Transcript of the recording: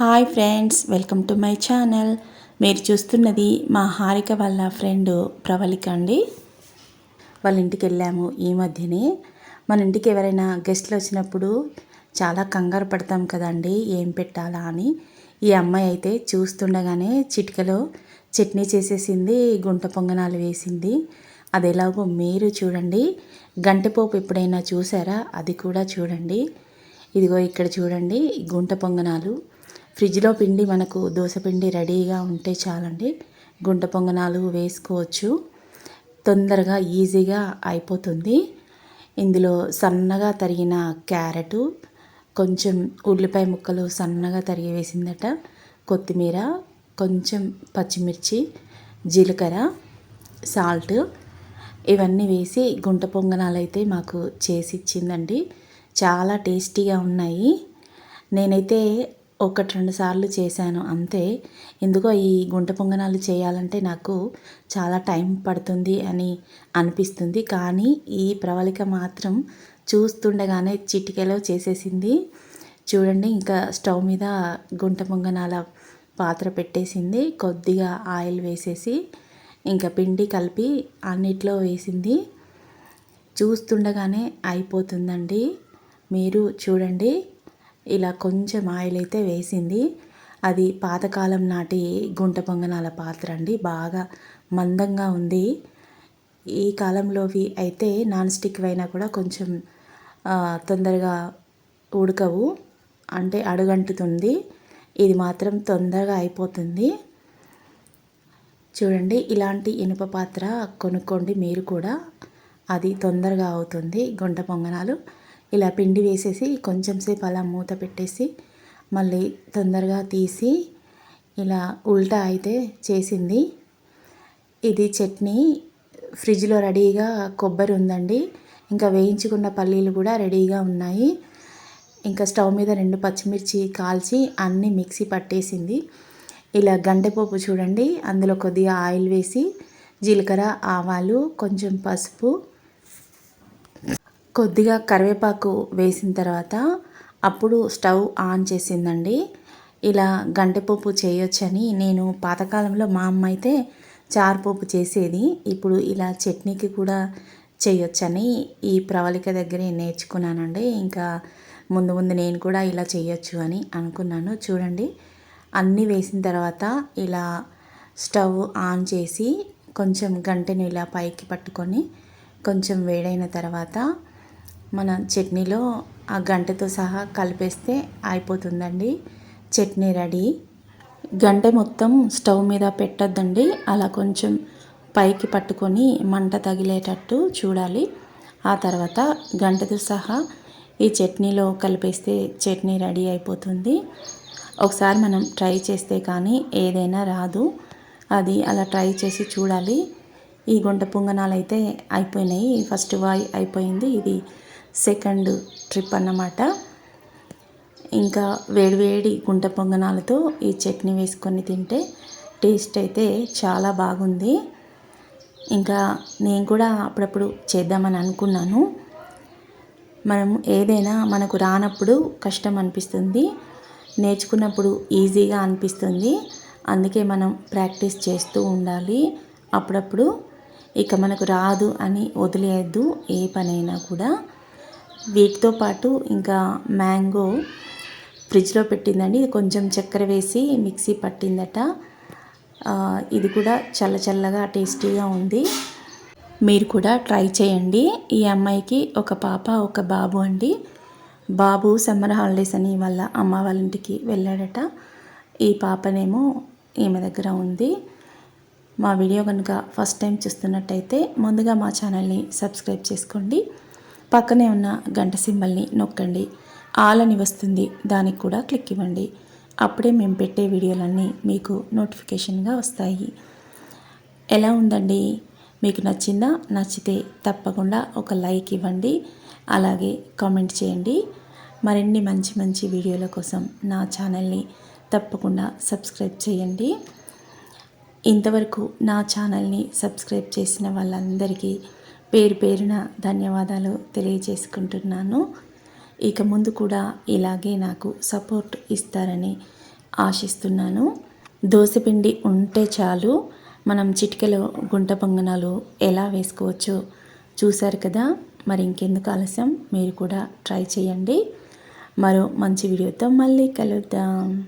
Hi friends welcome to my channel. మీరు చూస్తున్నది మా హారిక వాళ్ళ ఫ్రెండ్ ప్రవళిక అండి. వాళ్ళ ఇంటికి వెళ్ళాము ఈ మధ్యనే. మన ఇంటికి ఎవరైనా గెస్ట్లు వచ్చినప్పుడు చాలా కంగారు పడతాం కదండి ఏం పెట్టాలా అని. ఈ అమ్మాయి అయితే చూస్తుండగానే చిటికలో చట్నీ చేసేసింది గుంట పొంగనాలు వేసింది. అది ఎలాగో మీరు చూడండి. గంటపోపు ఎప్పుడైనా చూసారా? అది కూడా చూడండి. ఇదిగో ఇక్కడ చూడండి గుంట పొంగనాలు. ఫ్రిడ్జ్లో పిండి మనకు పిండి రెడీగా ఉంటే చాలండి. గుంట పొంగనాలు వేసుకోవచ్చు. తొందరగా ఈజీగా అయిపోతుంది. ఇందులో సన్నగా తరిగిన క్యారెటు కొంచెం ఉల్లిపాయ ముక్కలు సన్నగా తరిగి వేసిందట కొత్తిమీర కొంచెం పచ్చిమిర్చి జీలకర్ర సాల్ట్ ఇవన్నీ వేసి గుంట పొంగనాలు అయితే మాకు చేసి ఇచ్చిందండి చాలా టేస్టీగా ఉన్నాయి. నేనైతే ఒకటి రెండు సార్లు చేశాను. అంతే. ఎందుకో ఈ గుంట పొంగనాలు చేయాలంటే నాకు చాలా టైం పడుతుంది అని అనిపిస్తుంది. కానీ ఈ ప్రవళిక మాత్రం చూస్తుండగానే చిటికెలో చేసేసింది. చూడండి ఇంకా స్టవ్ మీద గుంట పొంగనాల పాత్ర పెట్టేసింది. కొద్దిగా ఆయిల్ వేసేసి ఇంకా పిండి కలిపి అన్నిట్లో వేసింది. చూస్తుండగానే అయిపోతుందండి. మీరు చూడండి. ఇలా కొంచెం ఆయిల్ అయితే వేసింది. అది పాతకాలం నాటి గుంట పొంగనాల పాత్ర అండి. బాగా మందంగా ఉంది. ఈ కాలంలోవి అయితే నాన్ స్టిక్ అయినా కూడా కొంచెం తొందరగా ఉడకవు. అంటే అడుగంటుతుంది. ఇది మాత్రం తొందరగా అయిపోతుంది. చూడండి ఇలాంటి ఇనుప పాత్ర కొనుక్కోండి మీరు కూడా. అది తొందరగా అవుతుంది గుంట పొంగనాలు. ఇలా పిండి వేసేసి కొంచెం సేపు అలా మూత పెట్టేసి మళ్ళీ తొందరగా తీసి ఇలా ఉల్టా అయితే చేసింది. ఇది చట్నీ. ఫ్రిడ్జ్లో రెడీగా కొబ్బరి ఉందండి. ఇంకా వేయించుకున్న పల్లీలు కూడా రెడీగా ఉన్నాయి. ఇంకా స్టవ్ మీద రెండు పచ్చిమిర్చి కాల్చి అన్నీ మిక్సీ పట్టేసింది. ఇలా గంటెపోపు చూడండి. అందులో కొద్దిగా ఆయిల్ వేసి జీలకర్ర ఆవాలు కొంచెం పసుపు కొద్దిగా కరివేపాకు వేసిన తర్వాత అప్పుడు స్టవ్ ఆన్ చేసిందండి. ఇలా గంటెపప్పు చేయొచ్చని నేను పాతకాలంలో మా అమ్మ అయితే చారుపోపు చేసేది. ఇప్పుడు ఇలా చట్నీకి కూడా చేయొచ్చని ఈ ప్రవళిక దగ్గరే నేర్చుకున్నానండి. ఇంకా ముందు ముందు నేను కూడా ఇలా చేయొచ్చు అని అనుకున్నాను. చూడండి అన్నీ వేసిన తర్వాత ఇలా స్టవ్ ఆన్ చేసి కొంచెం గంటను ఇలా పైకి పట్టుకొని కొంచెం వేడైన తర్వాత మన చట్నీలో ఆ గంటతో సహా కలిపేస్తే అయిపోతుందండి. చట్నీ రెడీ. గంట మొత్తం స్టవ్ మీద పెట్టద్దండి. అలా కొంచెం పైకి పట్టుకొని మంట తగిలేటట్టు చూడాలి. ఆ తర్వాత గంటతో సహా ఈ చట్నీలో కలిపేస్తే చట్నీ రెడీ అయిపోతుంది. ఒకసారి మనం ట్రై చేస్తే కానీ ఏదైనా రాదు. అది అలా ట్రై చేసి చూడాలి. ఈ గుంట పొంగనాలు అయితే అయిపోయినాయి. ఫస్ట్ వాయి అయిపోయింది. ఇది సెకండ్ ట్రిప్ అన్నమాట. ఇంకా వేడివేడి గుంట పొంగనాలతో ఈ చట్నీ వేసుకొని తింటే టేస్ట్ అయితే చాలా బాగుంది. ఇంకా నేను కూడా అప్పుడప్పుడు చేద్దామని అనుకున్నాను. మనం ఏదైనా మనకు రానప్పుడు కష్టం అనిపిస్తుంది. నేర్చుకున్నప్పుడు ఈజీగా అనిపిస్తుంది. అందుకే మనం ప్రాక్టీస్ చేస్తూ ఉండాలి. అప్పుడప్పుడు ఇక మనకు రాదు అని వదిలేయద్దు ఏ పనైనా కూడా. వీటితో పాటు ఇంకా మ్యాంగో ఫ్రిడ్జ్లో పెట్టిందండి. ఇది కొంచెం చక్కెర వేసి మిక్సీ పట్టిందట. ఇది కూడా చల్ల చల్లగా టేస్టీగా ఉంది. మీరు కూడా ట్రై చేయండి. ఈ అమ్మాయికి ఒక పాప ఒక బాబు అండి. బాబు సమ్మర్ హాలిడేస్ అని వాళ్ళ అమ్మ వాళ్ళ ఇంటికి వెళ్ళాడట. ఈ పాపనేమో ఈమె దగ్గర ఉంది. మా వీడియో కనుక ఫస్ట్ టైం చూస్తున్నట్టయితే ముందుగా మా ఛానల్ని సబ్స్క్రైబ్ చేసుకోండి. పక్కనే ఉన్న గంట సింబల్ని నొక్కండి. ఆల్ అని వస్తుంది దానికి కూడా క్లిక్ ఇవ్వండి. అప్పుడే మేము పెట్టే వీడియోలన్నీ మీకు నోటిఫికేషన్గా వస్తాయి. ఎలా ఉందండి? మీకు నచ్చిందా? నచ్చితే తప్పకుండా ఒక లైక్ ఇవ్వండి. అలాగే కామెంట్ చేయండి. మరిన్ని మంచి మంచి వీడియోల కోసం నా ఛానల్ని తప్పకుండా సబ్స్క్రైబ్ చేయండి. ఇంతవరకు నా ఛానల్ని సబ్స్క్రైబ్ చేసిన వాళ్ళందరికీ పేరు పేరున ధన్యవాదాలు తెలియజేసుకుంటున్నాను. ఇక ముందు కూడా ఇలాగే నాకు సపోర్ట్ ఇస్తారని ఆశిస్తున్నాను. దోశపిండి ఉంటే చాలు. మనం చిటికెలో గుంట పొంగనాలు ఎలా వేసుకోవచ్చో చూశారు కదా. మరి ఇంకెందుకు ఆలస్యం? మీరు కూడా ట్రై చేయండి. మరో మంచి వీడియోతో మళ్ళీ కలుద్దాం.